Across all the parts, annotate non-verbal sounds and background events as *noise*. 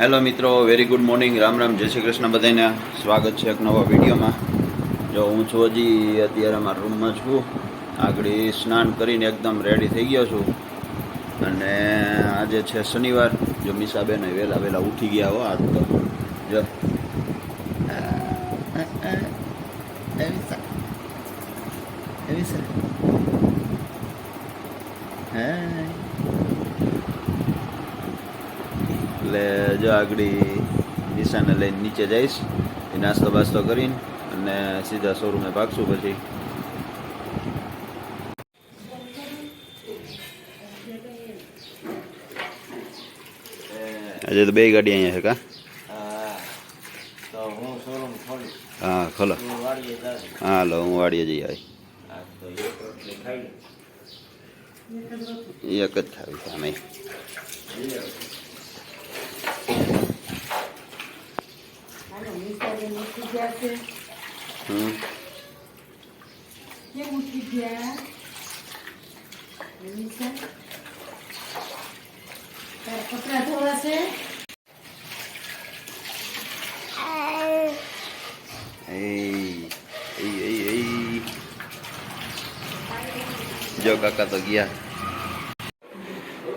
Hello મિત્રો very good morning Ram Ram, જય શ્રી કૃષ્ણ બધાને. સ્વાગત છે એક નવા વિડીયોમાં. જો હું છું હજી અત્યારે મારા રૂમમાં છું. આગળ સ્નાન કરીને એકદમ રેડી થઈ ગયો છું. અને આજે છે શનિવાર. જો મીસાબેન વહેલા વહેલા ઉઠી ગયા હો, આજ તો. જો. એટલે જો આગળ નિશાને લઈને નીચે જઈશ એ નાસ્તો બાસ્તો કરીને અને સીધા શોરૂમે ભાગશું પછી. આજે તો બે ગાડી અહીંયા છે કા? હું ખોલી. હા લો હું વાડીએ જઈ આવી. એક જ ખાવી છે નિશાબેન ઉઠી ગયા છે. કેમ ઉઠી ગયા? તારા કપડાં એ એ જો કાકા તો ગયા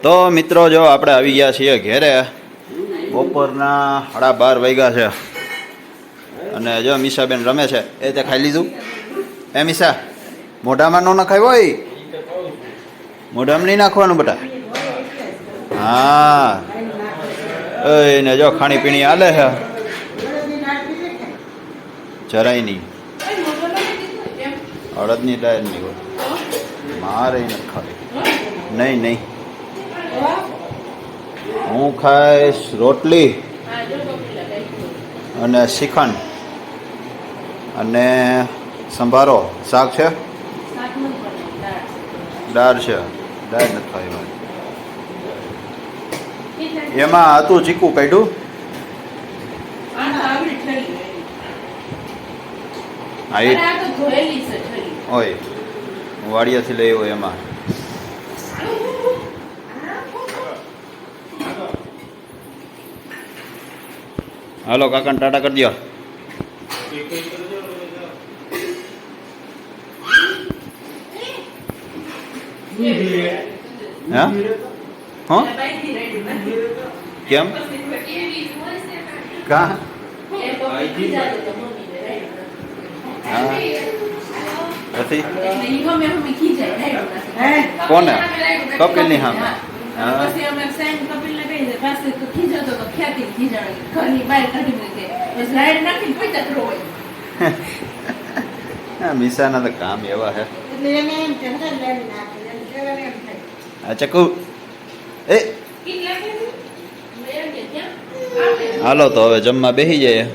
તો મિત્રો જો આપણે આવી ગયા છીએ ઘેરે. બપોરના સાડા બાર વાગ્યા છે. અને જો મીસાબેન રમે છે, એ તે ખાઈ લીધું. એ મીસા મોઢામાં ન નખાય હોય? મોઢામાં નહીં નાખવાનું બેટા? હા. એને જો ખાણી પીણી હાલે છે. જરાય નહીં. અડદની દાળ નહીં હોય. મારે ન ખાવી. નહીં નહીં. હું ખાઈશ રોટલી અને શ્રીખંડ. અને સંભારો, શાક છે? દાળ છે. દાળ નથી ખાવી એમાં હતું ચીકુ કાઢ્યું? હા, એ હોય વાડિયાથી લઈ હોય એમાં. હાલો, કાકાને ટાટા કરી દો હા? કેમ? કા? નથી? કોને? કપિલની હા. પાસે તો ખીજાતો તો ખ્યાતિ ખીજાણી ઘરની બહાર કાઢી મૂકે. પછી લાઈટ નાખીને પૈસા હા, *laughs* મીસાના તો કામ એવા હે. એટલે એને એમ કે હે, નાખે. એમ કહેવાય એમ થાય. આ ચકુ. એ. હાલો તો હવે જમવા બેસી જાય